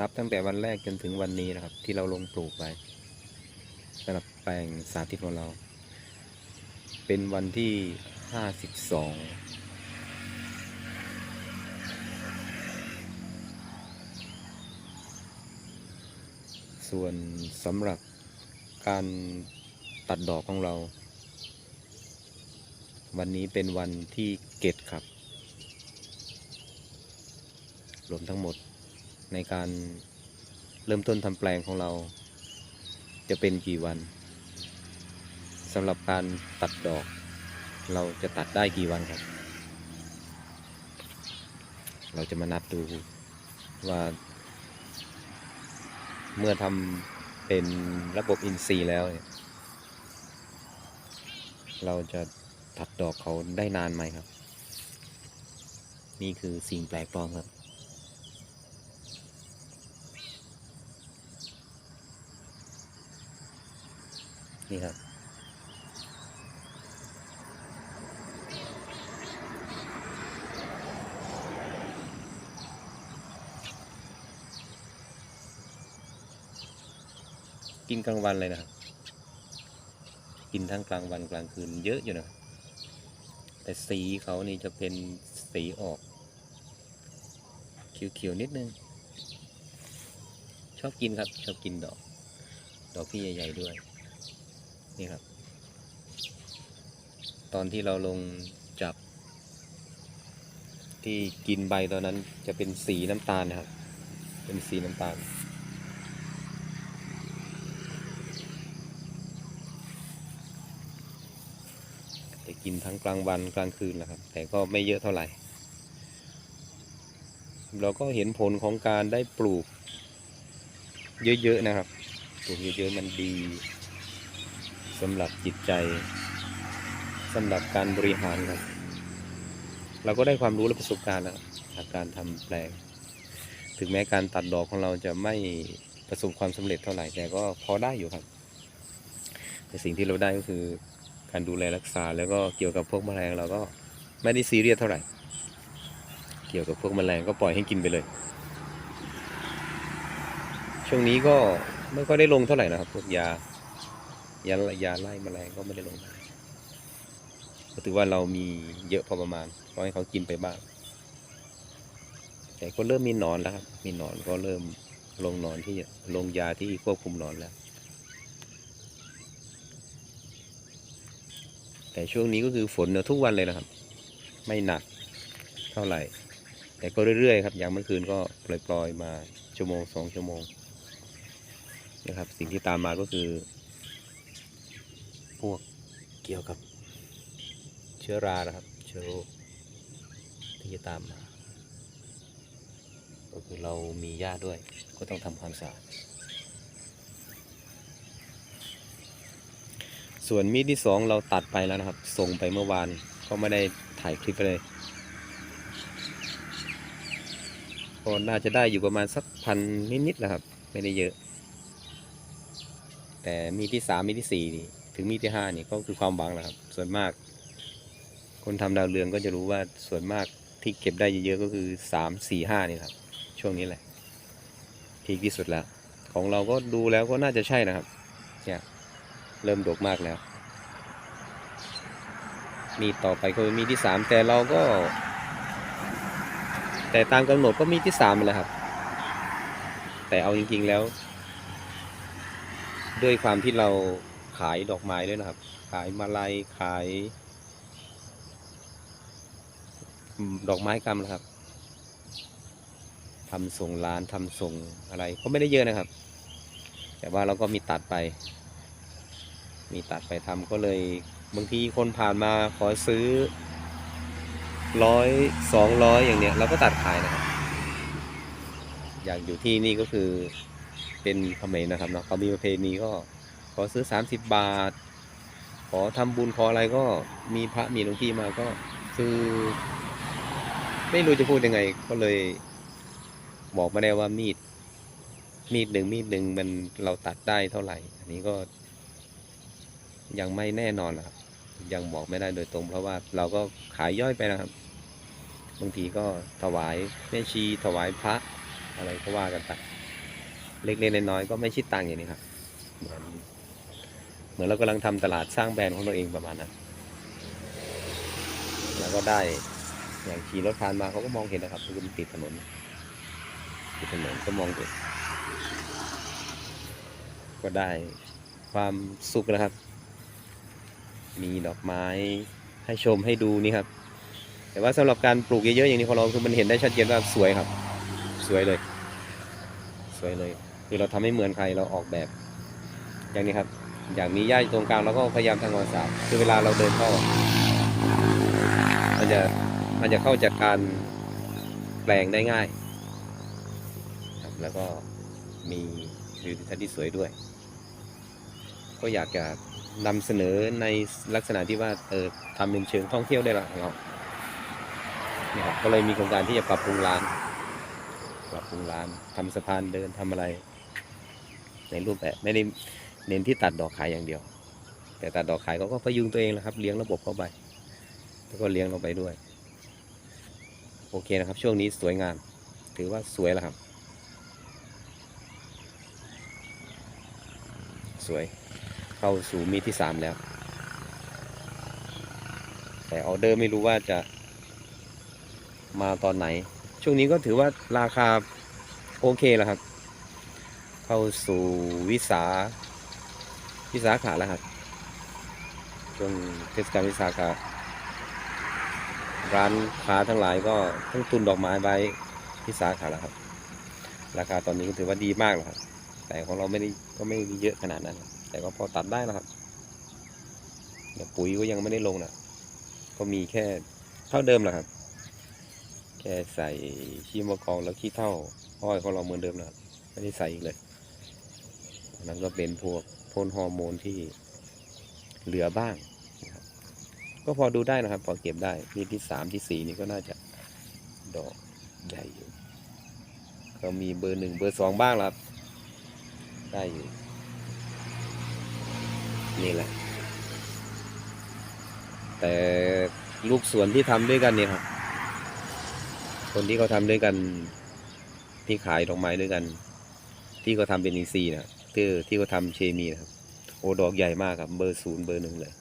นับตั้งแต่วันแรกจนถึงวันนี้นะครับ ที่เราลงปลูกไปสำหรับแปลงสาธิตของเรา เป็นวันที่ห้าสิบสองส่วนสำหรับการตัดดอกของเรา วันนี้เป็นวันที่เกตครับ รวมทั้งหมด ในการเริ่มต้นทำแปลงของเรา จะเป็นกี่วันสำหรับการตัดดอก เราจะตัดได้กี่วันครับ เราจะมานับดูว่า เมื่อทำเป็นระบบอินทรีย์แล้ว เราจะตัดดอกเขาได้นานไหมครับ นี่คือสิ่งแปลกปลอมครับ นี่ครับ กินกลางวันเลยนะครับ กินทั้งกลางวันกลางคืนเยอะอยู่นะแต่สีเขานี่จะเป็นสีออก เขียวๆนิดนึง ชอบกินครับ ชอบกินดอก ดอกที่ใหญ่ๆด้วย นี่ครับ ตอนที่เราลงจับ ที่กินใบตอนนั้นจะเป็นสีน้ำตาลนะครับ เป็นสีน้ำตาลจะกินทั้งกลางวันกลางคืนนะครับ แต่ก็ไม่เยอะเท่าไหร่ เราก็เห็นผลของการได้ปลูกเยอะๆนะครับ ปลูกเยอะๆมันดี สำหรับจิตใจสำหรับการบริหารครับ เราก็ได้ความรู้และประสบการณ์แล้วจากการทำแปลง ถึงแม้การตัดดอกของเราจะไม่ประสบความสำเร็จเท่าไหร่แต่ก็พอได้อยู่ครับ แต่สิ่งที่เราได้ก็คือการดูแลรักษาแล้วก็เกี่ยวกับพวกแมลงเราก็ไม่ได้ซีเรียสเท่าไหร่ เกี่ยวกับพวกแมลงก็ปล่อยให้กินไปเลย ช่วงนี้ก็ไม่ค่อยได้ลงเท่าไหร่นะครับพวกยา ยายาไล่แมลงก็ไม่ได้ลงก็ถือว่าเรามีเยอะพอประมาณก็ให้เขากินไปบ้าง แต่ก็เริ่มมีหนอนแล้วครับ มีหนอนก็เริ่มลงหนอนที่ลงยาที่ควบคุมหนอนแล้ว แต่ช่วงนี้ก็คือฝนเนี่ยทุกวันเลยนะครับ ไม่หนักเท่าไหร่ แต่ก็เรื่อยๆครับ อย่างเมื่อคืนก็ปล่อยๆมาชั่วโมงสองชั่วโมงนะครับ สิ่งที่ตามมาก็คือ พวกเกี่ยวกับเชื้อรานะครับ เชื้อโรคที่จะตามมา ก็คือเรามีหญ้าด้วย ก็ต้องทำความสะอาด ส่วนมีดที่สองเราตัดไปแล้วนะครับ ส่งไปเมื่อวาน ก็ไม่ได้ถ่ายคลิปไปเลย ก็น่าจะได้อยู่ประมาณสักพันนิดๆแหละครับ ไม่ได้เยอะ แต่มีที่สามมีที่สี่นี่ ถึงมีดที่ห้านี่ก็คือความหวังแหละครับ ส่วนมาก คนทำดาวเรืองก็จะรู้ว่าส่วนมากที่เก็บได้เยอะๆก็คือสามสี่ห้านี่ครับ ช่วงนี้แหละพีคที่สุดแล้ว ของเราก็ดูแล้วก็น่าจะใช่นะครับ เนี่ย เริ่มดกมากแล้ว มีต่อไปก็มีที่สามแต่เราก็ แต่ตามกำหนดก็มีที่สามแหละครับ แต่เอาจริง ๆแล้ว ด้วยความที่เราายดอกไม้ด้วยนะครับ ขายมาลัยขายดอกไม้กำนะครับทำส่งร้านทำส่งอะไรก็ไม่ได้เยอะนะครับ แต่ว่าเราก็มีตัดไป มีตัดไปทำก็เลย บางทีคนผ่านมาขอซื้อร้อยสองร้อยอย่างเนี้ยเราก็ตัดขายนะครับ อย่างอยู่ที่นี่ก็คือเป็นเขมรนะครับเนาะเขามีประเพณีก็ ขอซื้อ 30 บาท ขอทำบุญขออะไรก็มีพระมีหลวงพี่มาก็คือ ไม่รู้จะพูดยังไง ก็เลยบอกไม่ได้ว่ามีด มีดหนึ่งมีดหนึ่งมันเราตัดได้เท่าไหร่ อันนี้ก็ยังไม่แน่นอนนะครับ ยังบอกไม่ได้โดยตรง เพราะว่าเราก็ขายย่อยไปนะครับ บางทีก็ถวายแม่ชีถวายพระอะไรก็ว่ากันไปเล็กๆน้อยๆก็ไม่คิดตังค์อย่างนี้ครับเหมือน เหมือนเรากำลังทำตลาดสร้างแบรนด์ของตัวเองประมาณนั้นแล้วก็ได้อย่างขี่รถผ่านมาเขาก็มองเห็นนะครับคือมันติดถนนติดถนนก็มองเห็นก็ได้ความสุขนะครับ มีดอกไม้ให้ชมให้ดูนี่ครับ แต่ว่าสำหรับการปลูกเยอะๆอย่างนี้ของเราคือมันเห็นได้ชัดเจนว่าสวยครับ สวยเลย สวยเลย คือเราทำให้เหมือนใครเราออกแบบ อย่างนี้ครับ อย่างมีหญ้าอยู่ตรงกลางเราก็พยายามทำความสะอาดคือเวลาเราเดินเข้า มันจะมันจะเข้าจากการแปลงได้ง่ายครับแล้วก็มีวิวทิวทัศน์ที่สวยด้วย ก็อยากจะนำเสนอในลักษณะที่ว่าเออทำเป็นเชิงท่องเที่ยวได้ละเราเนี่ยครับก็เลยมีโครงการที่จะปรับปรุงร้าน ปรับปรุงร้านทำสะพานเดินทำอะไร ในรูปแบบไม่ได้ เน้นที่ตัดดอกขายอย่างเดียว แต่ตัดดอกขายเขาก็พยุงตัวเองแหละครับ เลี้ยงระบบเข้าไปแล้วก็เลี้ยงเราไปด้วย โอเคนะครับ ช่วงนี้สวยงาม ถือว่าสวยแล้วครับ สวยเข้าสู่มีที่สามแล้ว แต่ออเดอร์ไม่รู้ว่าจะมาตอนไหน ช่วงนี้ก็ถือว่าราคาโอเคแล้วครับ เข้าสู่วิสา วิสาขาแล้วครับช่วงเทศกาลวิสาขาร้านค้าทั้งหลายก็ต้องตุนดอกไม้ไว้ที่สาขาแล้วครับ ราคาตอนนี้ก็ถือว่าดีมากแล้วครับ แต่ของเราไม่ได้ก็ไม่ได้เยอะขนาดนั้น แต่ก็พอตัดได้แล้วครับแต่ปุ๋ยก็ยังไม่ได้ลงนะก็มีแค่เท่าเดิมแหละครับ แค่ใส่ขี้มะกองแล้วขี้เท่าอ้อยของเราเหมือนเดิมนะครับไม่ได้ใส่อีกเลยนนั้นก็เป็นพวก พ่นฮอร์โมนที่เหลือบ้างก็พอดูได้นะครับ พอเก็บได้มีที่สามที่สี่นี่ก็น่าจะดอกใหญ่อยู่ ก็มีเบอร์หนึ่งเบอร์สองบ้างล้วครับ ได้อยู่ นี่แหละ แต่ลูกสวนที่ทำด้วยกันเนี่ยครับคนที่เขาทำด้วยกันที่ขายดอกไม้ด้วยกัน ที่เขาทำเป็นอินซีย์นะ ที่ที่เขาทำเคมีนะครับ โอดอกใหญ่มากครับ เบอร์ศูนย์เบอร์หนึ่งเลย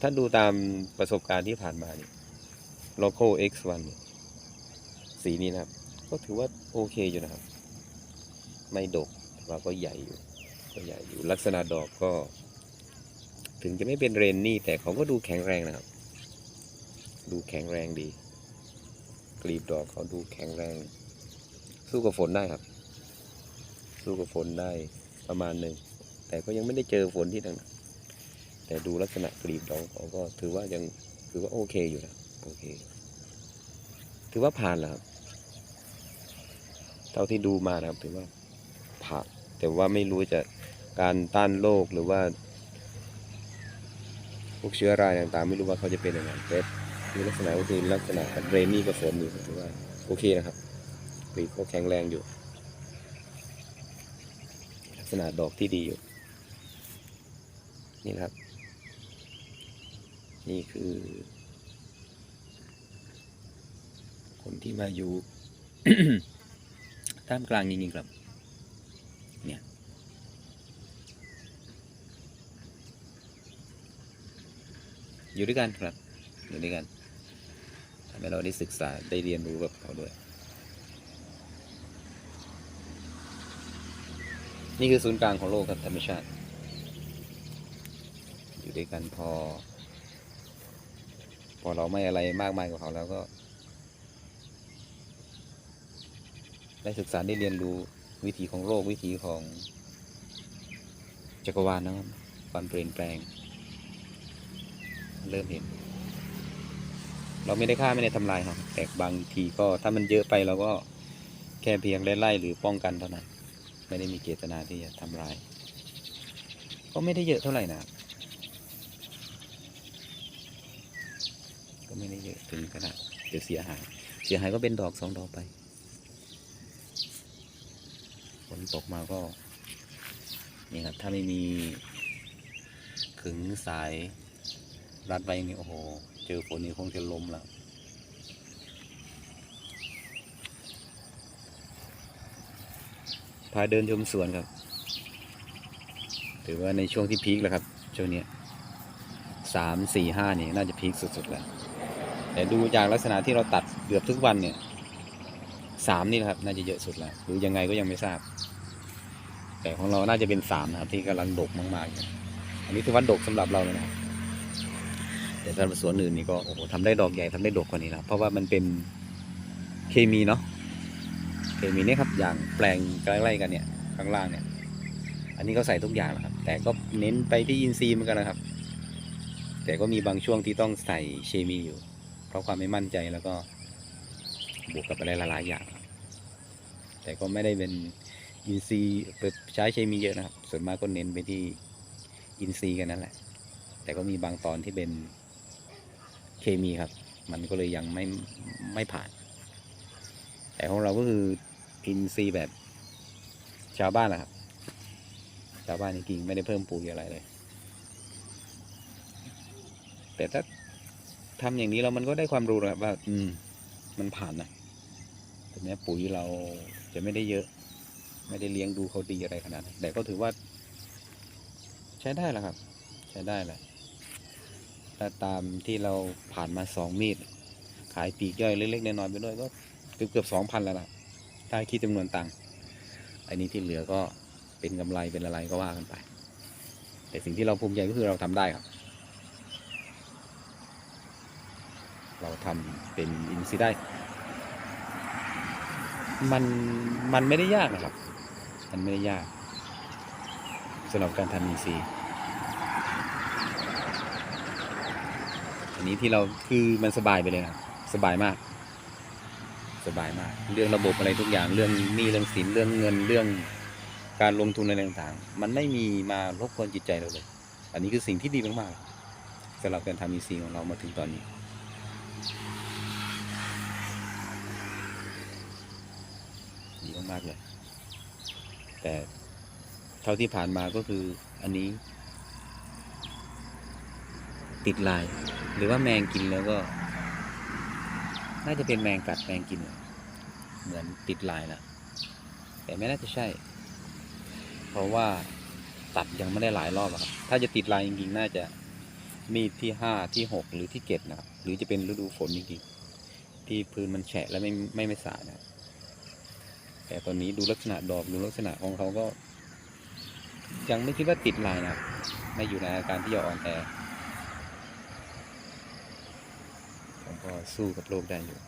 ถ้าดูตามประสบการณ์ที่ผ่านมาเนี่ย local x1 เนี่ยสีนี้นะครับ ก็ถือว่าโอเคอยู่นะครับ ไม่ดกแต่ว่าก็ใหญ่อยู่ก็ใหญ่อยู่ลักษณะดอกก็ ถึงจะไม่เป็นเรนนี่ แต่เขาก็ดูแข็งแรงนะครับ ดูแข็งแรงดีกลีบดอกเขาดูแข็งแรง สู้กับฝนได้ครับ สู้กับฝนได้ประมาณหนึ่ง แต่ก็ยังไม่ได้เจอฝนที่หนักแต่ดูลักษณะกลีบดอกเขาก็ถือว่ายังถือว่าโอเคอยู่นะโอเค ถือว่าผ่านแล้วครับเท่าที่ดูมานะครับ ถือว่าผ่านแต่ว่าไม่รู้จะการต้านโรคหรือว่าพวกเชื้อรายต่างๆ ไม่รู้ว่าเขาจะเป็นยังไงแต่ดูลักษณะก็คือลักษณะเรนนี่กับฝนอยู่ถือว่าโอเคนะครับกลีบก็แข็งแรงอยู่ ณะดอกที่ดีอยู่ นี่นะครับ นี่คือ คนที่มาอยู่ท่ามกลางจริงๆครับ เนี่ย อยู่ด้วยกันครับ อยู่ด้วยกันทำให้เราได้ศึกษาได้เรียนรู้กับเขาด้วย นี่คือศูนย์กลางของโลกครับธรรมชาติ อยู่ด้วยกันพอ พอเราไม่อะไรมากมายกับเขาแล้วก็ ได้ศึกษาได้เรียนรู้วิถีของโลกวิถีของจักรวาลนะครับความเปลี่ยนแปลง เริ่มเห็น เราไม่ได้ฆ่าไม่ได้ทำลายครับแต่บางทีก็ถ้ามันเยอะไปเราก็แค่เพียงไล่หรือป้องกันเท่านั้น ไม่ได้มีเจตนาที่จะทำลาย ก็ไม่ได้เยอะเท่าไหร่นะก็ไม่ได้เยอะถึงขนาดเดี๋ยวเสียหาย เสียหายก็เป็นดอกสองดอกไปฝนตกมาก็นี่ครับถ้าไม่มีขึงสายรัดไว้อย่างนี้โอ้โห เจอฝนนี่คงจะล้มแล้ว พาเดินชมสวนครับ ถือว่าในช่วงที่พีคแล้วครับ ช่วงนี้สามสี่ห้านี่น่าจะพีคสุดๆแล้ว แต่ดูจากลักษณะที่เราตัดเกือบทุกวันเนี่ยสามนี่นะครับ น่าจะเยอะสุดแล้ว ดูยังไงก็ยังไม่ทราบ แต่ของเราน่าจะเป็นสามนะครับ ที่กำลังดกมากๆอยู่อันนี้ถือว่าดกสำหรับเราเลยนะครับ แต่สำหรับสวนอื่นนี่ก็โอ้โหทำได้ดอกใหญ่ทำได้ดกกว่านี้นะครับเพราะว่ามันเป็นเคมีเนาะ มีเนี่ยครับอย่างแปลงใกล้ๆกันเนี่ยข้างล่างเนี่ย อันนี้ก็ใส่ทุกอย่างนะครับ แต่ก็เน้นไปที่อินทรีย์เหมือนกันนะครับ แต่ก็มีบางช่วงที่ต้องใส่เคมีอยู่ เพราะความไม่มั่นใจแล้วก็บวกกับอะไรหลายๆอย่าง แต่ก็ไม่ได้เป็นอินทรีย์ใช้เคมีเยอะนะครับ ส่วนมากก็เน้นไปที่อินทรีย์กันนั่นแหละ แต่ก็มีบางตอนที่เป็นเคมีครับ มันก็เลยยังไม่ไม่ผ่าน แต่ของเราก็คือ อินทรีย์แบบ ชาวบ้านนะครับ ชาวบ้านจริงๆไม่ได้เพิ่มปุ๋ยอะไรเลย แต่ถ้าทำอย่างนี้เรามันก็ได้ความรู้นะครับว่า อืม มันผ่านนะแต่เนี้ยปุ๋ยเราจะไม่ได้เยอะ ไม่ได้เลี้ยงดูเขาดีอะไรขนาดนั้นแต่ก็ถือว่า ใช้ได้แล้วครับ ใช้ได้แหละถ้าตามที่เราผ่านมาสองมีด ขายปีกย่อยเล็กๆน้อยๆไปด้วยก็เกือบเกือบสองพันแล้วล่ะาคิดจำนวนตังค์อันนี้ที่เหลือก็เป็นกำไรเป็นอะไรก็ว่ากันไป แต่สิ่งที่เราภูมิใจก็คือเราทำได้ครับ เราทำเป็นอินซีได้ มันมันไม่ได้ยากนะครับ มันไม่ได้ยากสำหรับการทำอินซีอันนี้ที่เราคือมันสบายไปเลยครับสบายมาก สบายมาก เรื่องระบบอะไรทุกอย่างเรื่องหนี้เรื่องสินเรื่องเงินเรื่องการลงทุนอะไรต่างๆ มันไม่มีมารบกวนจิตใจเราเลย อันนี้คือสิ่งที่ดีมากๆสำหรับการทำอินซีของเรามาถึงตอนนี้ ดีมากๆเลย แต่เท่าที่ผ่านมาก็คืออันนี้ ติดลาย หรือว่าแมงกินแล้วก็ น่าจะเป็นแมงกัดแมงกิน เหมือนติดลายนะแต่ไม่น่าจะใช่ เพราะว่าตัดยังไม่ได้หลายรอบครับ ถ้าจะติดลายจริงๆ น่าจะมีที่ห้าที่หกหรือที่เจ็ดนะครับ หรือจะเป็นฤดูฝนจริงๆ ที่พื้นมันแฉะและไม่ไม่ไม่สาดนะแต่ตอนนี้ดูลักษณะดอกดูลักษณะของเขาก็ ยังไม่คิดว่าติดลายนะไม่อยู่ในอาการที่จะอ่อนแอผม ก็สู้กับโรคได้อยู่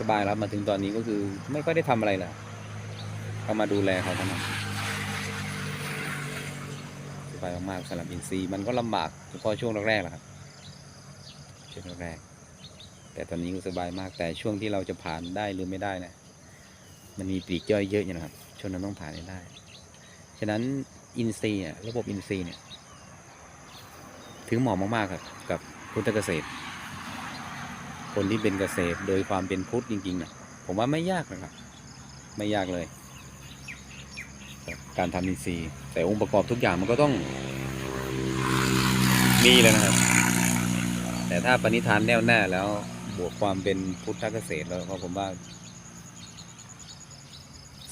สบายแล้วมาถึงตอนนี้ก็คือไม่ค่อยได้ทำอะไรแล้วก็มาดูแลเขาเท่านั้นสบายมากๆสำหรับอินซีมันก็ลำบากเฉพาะช่วงแรกๆแหละครับช่วงแรกๆ แต่ตอนนี้ก็สบายมากแต่ช่วงที่เราจะผ่านได้หรือไม่ได้นะมันมีปีกย่อยเยอะอยู่นะครับ ช่วงนั้นต้องผ่านให้ได้ ฉะนั้นอินซีย์เนี่ยระบบอินซีย์เนี่ยถึงเหมาะมากๆครับกับพุทธเกษตร คนที่เป็นเกษตรโดยความเป็นพุทธจริงๆนะผมว่าไม่ยากนะครับ ไม่ยากเลย การทำอินทรีย์ แต่องค์ประกอบทุกอย่างมันก็ต้อง มีเลยนะครับ แต่ถ้าปณิธานแน่วแน่แล้ว บวกความเป็นพุทธเกษตรแล้วก็ผมว่า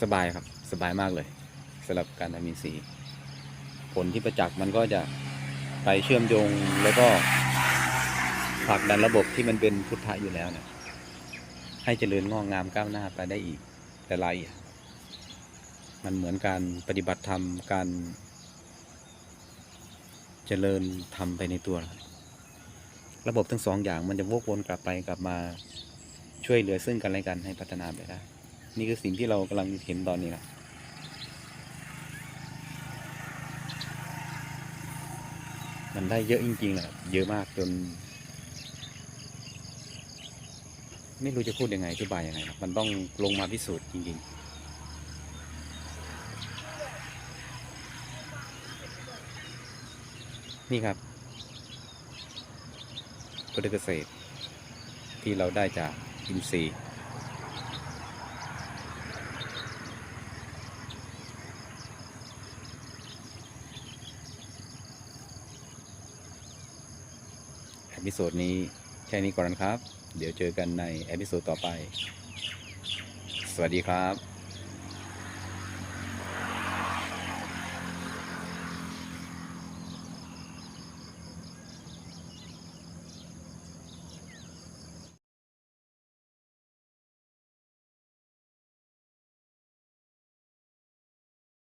สบายครับ สบายมากเลยสำหรับการทำอินทรีย์ผลที่ประจักษ์มันก็จะไปเชื่อมโยงแล้วก็ผลักดันระบบที่มันเป็นพุทธะอยู่แล้วเนี่ยให้เจริญงอกงามก้าวหน้าไปได้อีกแต่ละอย่างมันเหมือนการปฏิบัติธรรมการเจริญธรรมไปในตัว ระบบทั้งสองอย่างมันจะวกวนกลับไปกลับมาช่วยเหลือซึ่งกันและกันให้พัฒนาไปได้ นี่คือสิ่งที่เรากำลังเห็นตอนนี้นะมันได้เยอะจริงๆแหละเยอะมากจน ไม่รู้จะพูดยังไงอธิบายยังไง มันต้องลงมาพิสูจน์จริง ๆนี่ครับ พืชเกษตร ที่เราได้จากอินทรีย์เอพิโซดนี้แค่นี้ก่อนครับ เดี๋ยวเจอกันในเอพิโซดต่อไป สวัสดีครับ